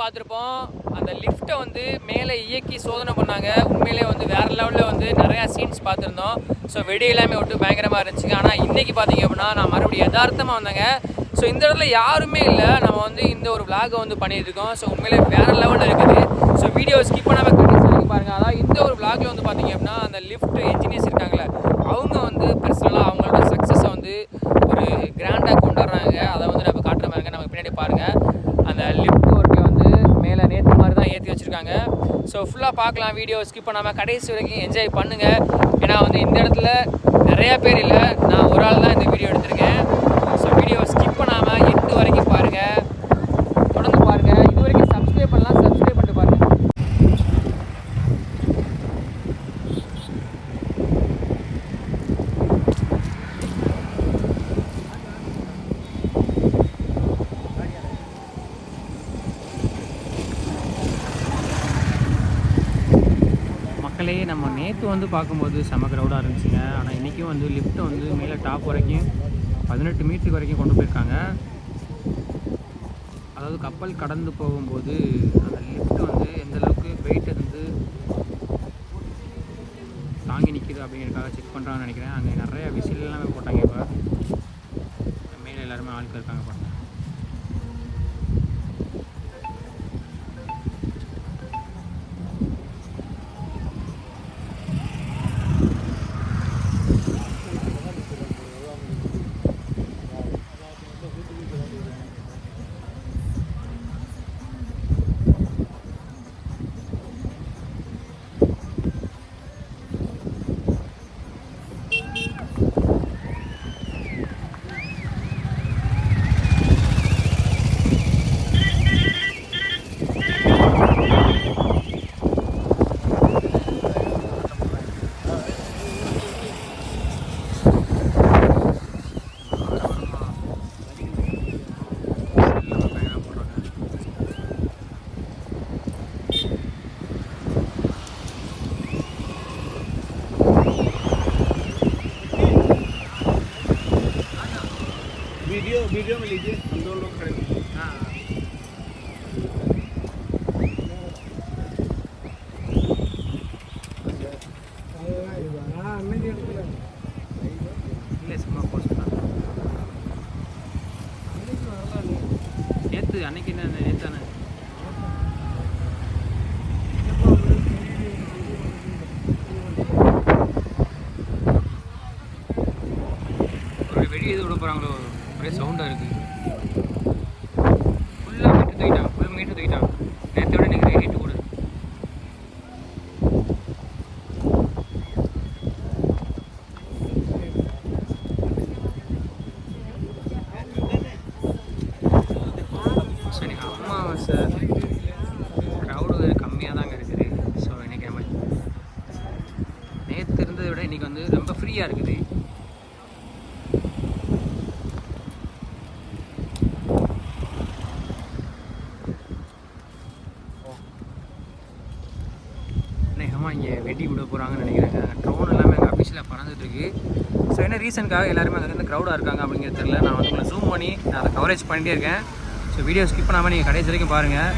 பார்த்துருப்போம். அந்த லிஃப்ட்டை வந்து மேலே இயக்கி சோதனை பண்ணாங்க. உண்மையிலே வந்து வேறு லெவலில் வந்து நிறையா சீன்ஸ் பார்த்துருந்தோம். ஸோ வெடி எல்லாமே விட்டு பயங்கரமாக இருந்துச்சுங்க ஆனால் இன்றைக்கி பார்த்தீங்க அப்படின்னா நான் மறுபடியும் யதார்த்தமாக வந்தேங்க. ஸோ இந்த இடத்துல யாருமே இல்லை. நம்ம வந்து இந்த ஒரு விளாகை வந்து பண்ணியிருக்கோம் ஸோ உண்மையிலே வேறு லெவலில் இருக்குது ஸோ வீடியோ ஸ்கிப் பண்ணாமல் கண்டிப்பாக வரைக்கும் பாருங்கள் அதாவது இந்த ஒரு விளாகில் வந்து பார்த்தீங்க அப்படின்னா அந்த லிஃப்ட் என்ஜினியர்ஸ் இருக்காங்களே அவங்க வந்து பர்சனலாக அவங்களோட சக்ஸஸை வந்து ஒரு கிராண்டாக கொண்டாடுறாங்க அதை வந்து நம்ம காட்டுற மாதிரிங்க நம்ம பின்னாடி பாருங்கள் அந்த லிஃப்ட் ஒர்க்கை வந்து மேலே நேற்று மாதிரி தான் ஏற்றி வச்சுருக்காங்க ஸோ ஃபுல்லாக பார்க்கலாம் வீடியோ ஸ்கிப் பண்ணாமல் கடைசி வரைக்கும் என்ஜாய் பண்ணுங்கள் ஏன்னா வந்து இந்த இடத்துல நிறையா பேர் இல்லை. நான் ஒரு ஆள் தான் இந்த வீடியோ எடுத்திருக்கேன் ஸோ வீடியோ ஸ்கிப் பண்ணாமல் எட்டு வரைக்கும் பாருங்கள் தொடர்ந்து பாருங்கள் இது வரைக்கும் சப்ஸ்கிரைப் பண்ணலாம் சப்ஸ்கிரைப் பண்ணிட்டு பாருங்கள் மக்களே நம்ம நேற்று வந்து பார்க்கும்போது செம க்ரௌடாக இருந்துச்சுங்க. ஆனால் இன்றைக்கும் வந்து லிஃப்ட்டை வந்து மேலே டாப் வரைக்கும் பதினெட்டு மீட்டருக்கு வரைக்கும் கொண்டு போயிருக்காங்க. அதாவது கப்பல் கடந்து போகும்போது அந்த லிஃப்ட் வந்து எந்த அளவுக்கு வெயிட் வந்து தாங்கி நிற்கிது அப்படிங்கிறதுக்காக செக் பண்ணுறாங்கன்னு நினைக்கிறேன். அங்கே நிறைய விசில் எல்லாமே போட்டாங்க இப்போ மேலே எல்லாருமே ஆட்கள் இருக்காங்க பாருங்க எல்லாமே பயங்கரமா போடுறாங்க वीडियो वीडियो में लीजिए हम दोनों लोग खड़े हैं। हाँ இல்லை சும்மா போஸ்ட் நேற்று அன்னைக்கு என்ன நேற்றானே ஒரு வெடி எது விட போகிறாங்களோ ஒரே சவுண்டாக இருக்குது. ஃபுல்லாக மீட்டர் தூக்கிட்டான் ஃபுல் மீட்டர் தூக்கிட்டான். நேற்றை விட இன்னைக்கு ஹைட்டு கூட. சரி இன்னைக்கு அமாவாசை க்ரௌடு கம்மியாக தாங்க இருக்குது. ஸோ இன்றைக்கி நம்ம நேற்று இருந்ததை விட இன்னைக்கு வந்து ரொம்ப ஃப்ரீயாக இருக்குது அநேகமாக இங்கே போகிறாங்கன்னு நினைக்கிறேன். ட்ரோன் எல்லாமே எங்கள் அஃபிஷியலாக பறந்துட்டுருக்கு. ஸோ என்ன ரீசனுக்காக எல்லாருமே அங்கேருந்து க்ரௌடாக இருக்காங்க அப்படிங்கிறது தெரியல. நான் வந்து உங்களை ஜூம் பண்ணி நான் அதை கவரேஜ் பண்ணிட்டே இருக்கேன். ஸோ வீடியோ ஸ்கிப் பண்ணாமல் நீங்கள் கடைசி வரைக்கும் பாருங்கள்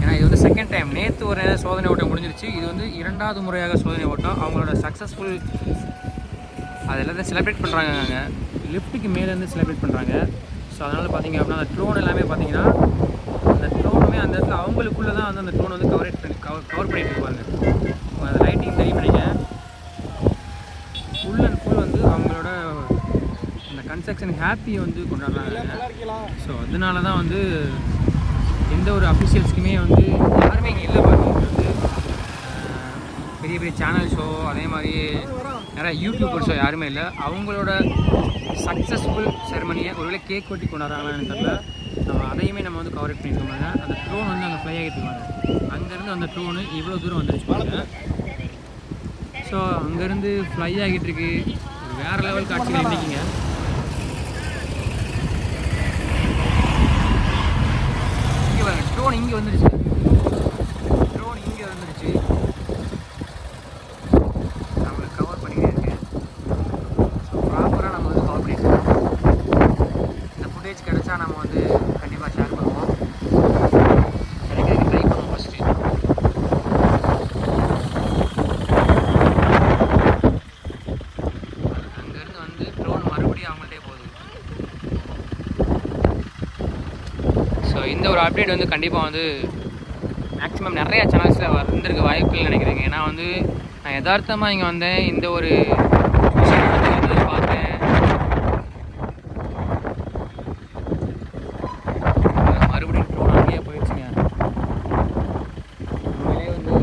ஏன்னா இது வந்து செகண்ட் டைம் நேற்று ஒரு சோதனை ஓட்டம் முடிஞ்சிருச்சு. இது வந்து இரண்டாவது முறையாக சோதனை ஓட்டம். அவங்களோட சக்ஸஸ்ஃபுல் அது எல்லாத்தையும் செலிப்ரேட் பண்ணுறாங்க அங்கே. லிஃப்ட்டுக்கு மேலேருந்து செலிப்ரேட் பண்ணுறாங்க ஸோ அதனால் பார்த்தீங்க அப்படின்னா அந்த ட்ரோன் எல்லாமே பார்த்தீங்கன்னா அந்த ட்ரோனுமே அந்த இடத்துல அவங்களுக்குள்ளே தான் வந்து அந்த ட்ரோன் வந்து கவரேட் பண்ணி கவர் கவர் பண்ணிட்டு இருப்பாங்க. அந்த லைட்டிங் சரி பண்ணிங்க ஃபுல் அண்ட் ஃபுல் வந்து அவங்களோட அந்த கன்ஸ்ட்ரக்ஷன் ஹாப்பியை வந்து கொண்டாடுறாங்க. ஸோ அதனால தான் வந்து எந்த ஒரு அஃபிஷியல்ஸ்க்குமே வந்து யாருமே இங்கே இல்லை பாருங்க. வந்து பெரிய பெரிய சேனல் ஷோ அதே மாதிரி நிறைய யூடியூபர் ஷோ யாருமே இல்லை. அவங்களோட சக்ஸஸ்ஃபுல் செரமனியை ஒருவேளை கேக் வெட்டி கொண்டாடுறாங்களான்னு தெரியல. எல்லாத்தையுமே நம்ம வந்து கவரேட் பண்ணியிருக்கோம் பாருங்க. அந்த ட்ரோன் வந்து அங்கே ஃப்ளை ஆகிட்டு இருக்காங்க. அங்கேருந்து அந்த ட்ரோனு இவ்வளோ தூரம் வந்துருச்சு பாருங்க. ஸோ அங்கேருந்து ஃப்ளை ஆகிட்டு இருக்கு. வேறு லெவல் காட்சிகள் இன்னைக்குங்க. இங்கே ட்ரோன் இங்கே வந்துருச்சு ட்ரோன் இங்கே வந்துருச்சு நம்மளை கவர் பண்ணிக்கிட்டே இருக்கு ஸோ ப்ராப்பராக நம்ம வந்து கவர் பண்ணிட்டு இருக்கோம் இந்த ஃபுட்டேஜ் கிடைச்சா நம்ம வந்து கண்டிப்பாக ஷேர் பண்ணுவோம் கிடைக்க இந்த ஒரு அப்டேட் வந்து கண்டிப்பாக வந்து மேக்ஸிமம் நிறையா சேனல்ஸில் வந்திருக்க வாய்ப்புகள் நினைக்கிறேங்க. ஏன்னா வந்து நான் யதார்த்தமாக இங்கே வந்தேன். இந்த ஒரு விஷயம் நடந்துருந்ததை பார்த்தேன் மறுபடியும் ட்ரோன் அங்கேயே போயிடுச்சுங்க உண்மையிலே வந்து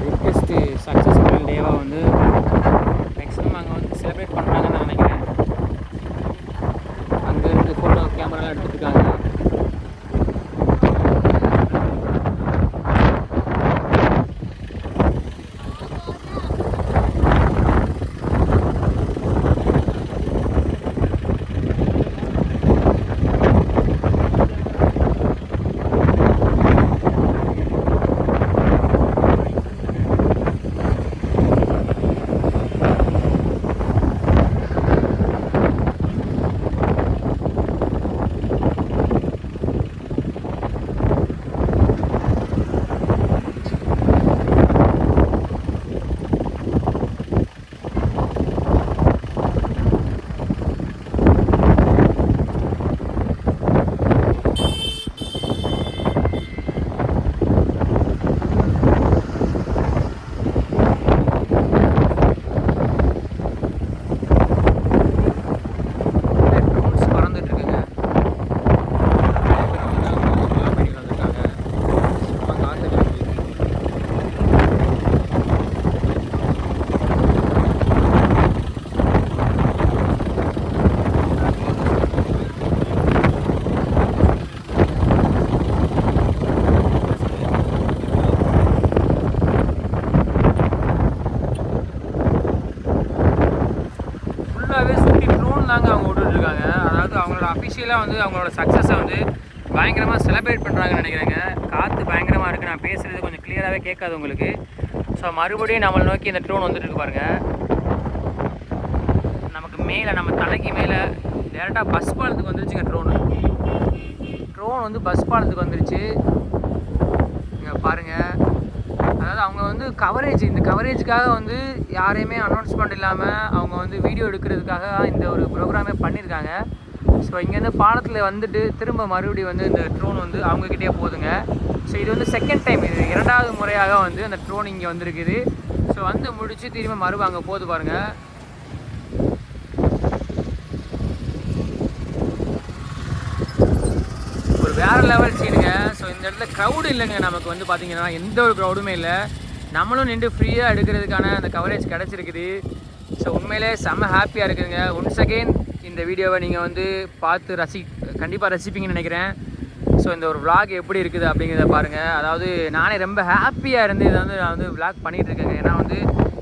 பிக்கஸ்ட்டு சக்ஸஸ்ஃபுல் டேவாக வந்து மேக்ஸிமம் அங்கே வந்து செலிப்ரேட் பண்ணுறாங்கன்னு நான் நினைக்கிறேன் அங்கே இருந்து ஃபோட்டோ கேமராலாம் எடுத்துட்டு இருக்காங்க ட்ரோன்ஸ் பறந்துட்டு இருக்குங்க வந்திருக்காங்க சும்மா காத்து கிடக்கு. ஃபுல்லாகவே சுற்றி ட்ரோன் தாங்க அவங்க விட்டுட்ருக்காங்க அதாவது அவங்களோட அஃபிஷியலாக வந்து அவங்களோட சக்ஸஸை வந்து பயங்கரமாக செலிப்ரேட் பண்ணுறாங்கன்னு நினைக்கிறேங்க. காற்று பயங்கரமாக இருக்குது நான் பேசுகிறது கொஞ்சம் கிளியராகவே கேட்காது உங்களுக்கு. ஸோ மறுபடியும் நம்மளை நோக்கி இந்த ட்ரோன் வந்துட்டு இருக்கு பாருங்கள் நமக்கு மேலே நம்ம தலைக்கு மேலே டேரெக்டாக பஸ் பாலத்துக்கு வந்துருச்சுங்க ட்ரோனு ட்ரோன் வந்து பஸ் பாலத்துக்கு வந்துருச்சு. இங்கே பாருங்கள் அதாவது அவங்க வந்து கவரேஜ் இந்த கவரேஜுக்காக வந்து யாரையுமே அனௌன்ஸ்மெண்ட் இல்லாமல் அவங்க வந்து வீடியோ எடுக்கிறதுக்காக இந்த ஒரு ப்ரோக்ராமே பண்ணியிருக்காங்க ஸோ இங்கேருந்து பாலத்தில் வந்துட்டு திரும்ப மறுபடியும் வந்து இந்த ட்ரோன் வந்து அவங்கக்கிட்டே போகுதுங்க ஸோ இது வந்து செகண்ட் டைம் இது இரண்டாவது முறையாக வந்து அந்த ட்ரோன் இங்கே வந்திருக்குது. ஸோ வந்து முடித்து திரும்ப மறுபடியும் அங்கே போகுது பாருங்கள் ஒரு வேற லெவல் சீனுங்க ஸோ இந்த இடத்துல க்ரௌடு இல்லைங்க. நமக்கு வந்து பார்த்திங்கன்னா எந்த ஒரு க்ரௌடுமே இல்லை. நம்மளும் நின்று ஃப்ரீயாக எடுக்கிறதுக்கான அந்த கவரேஜ் கிடச்சிருக்குது. ஸோ உண்மையிலே செம்ம ஹாப்பியாக இருக்குதுங்க. ஒன்ஸ் அகெயின் இந்த வீடியோவை நீங்கள் வந்து பார்த்து ரசி கண்டிப்பாக ரசிப்பீங்கன்னு நினைக்கிறேன். ஸோ இந்த ஒரு விளாக் எப்படி இருக்குது அப்படிங்கிறத பாருங்கள் அதாவது நானே ரொம்ப ஹாப்பியாக இருந்து இதை வந்து நான் வந்து விளாக் பண்ணிகிட்டு இருக்கேங்க. ஏன்னா வந்து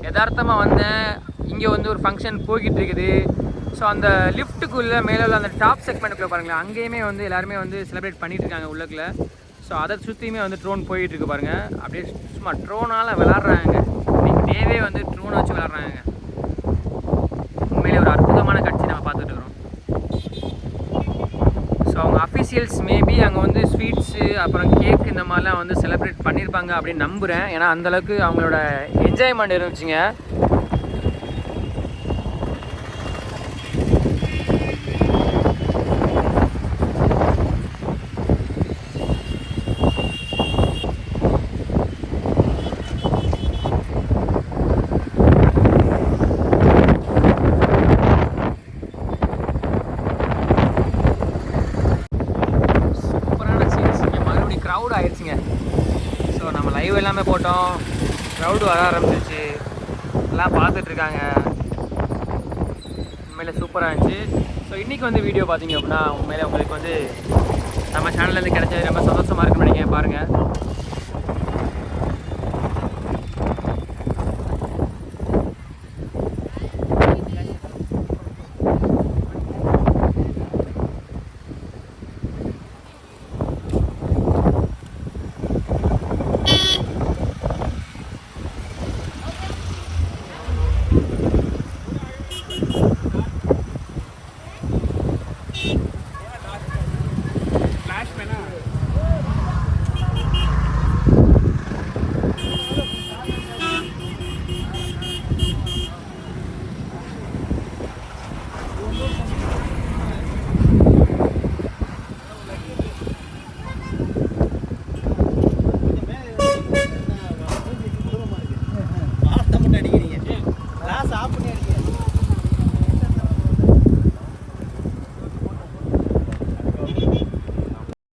யதார்த்தமாக வந்தேன். இங்கே வந்து ஒரு ஃபங்க்ஷன் போய்கிட்டு இருக்குது. ஸோ அந்த லிஃப்ட்டுக்குள்ளே மேலே உள்ள அந்த டாப் செக்மெண்ட்டுக்குள்ளே பாருங்களேன். அங்கேயுமே வந்து எல்லாருமே வந்து செலிப்ரேட் பண்ணிகிட்டு இருக்காங்க உள்ளக்குள்ள. ஸோ அதை சுற்றியுமே வந்து ட்ரோன் போயிட்டுருக்கு பாருங்கள் அப்படியே சும்மா ட்ரோனால் விளாட்றாங்க. இன்றைக்கி டேவே வந்து ட்ரோனை வச்சு விளாட்றாங்க உண்மையிலே ஒரு அற்புதமான காட்சி நம்ம பார்த்துட்டு இருக்கிறோம் ஸோ ஸ்பெஷல்ஸ் மேபி அங்கே வந்து ஸ்வீட்ஸு அப்புறம் கேக் இந்த மாதிரிலாம் வந்து செலிப்ரேட் பண்ணியிருப்பாங்க அப்படின்னு நம்புகிறேன் ஏன்னா அந்தளவுக்கு அவங்களோட என்ஜாய்மெண்ட் இருந்துச்சுங்க சூப்பரான சீன்ஸ் இங்கே மறுபடியும் க்ரௌட் ஆயிடுச்சுங்க ஸோ நம்ம லைவ் எல்லாமே போட்டோம். க்ரௌடு வர ஆரம்பிச்சிச்சு. எல்லாம் பார்த்துட்ருக்காங்க உண்மையில் உண்மையில சூப்பராக இருந்துச்சு. ஸோ இன்றைக்கி வந்து வீடியோ பார்த்தீங்க அப்படின்னா உண்மையில் உங்களுக்கு வந்து நம்ம சேனல்லேருந்து கிடைச்சது ரொம்ப சந்தோஷமாக இருக்குன்னு நினைக்கிறேன். பாருங்கள்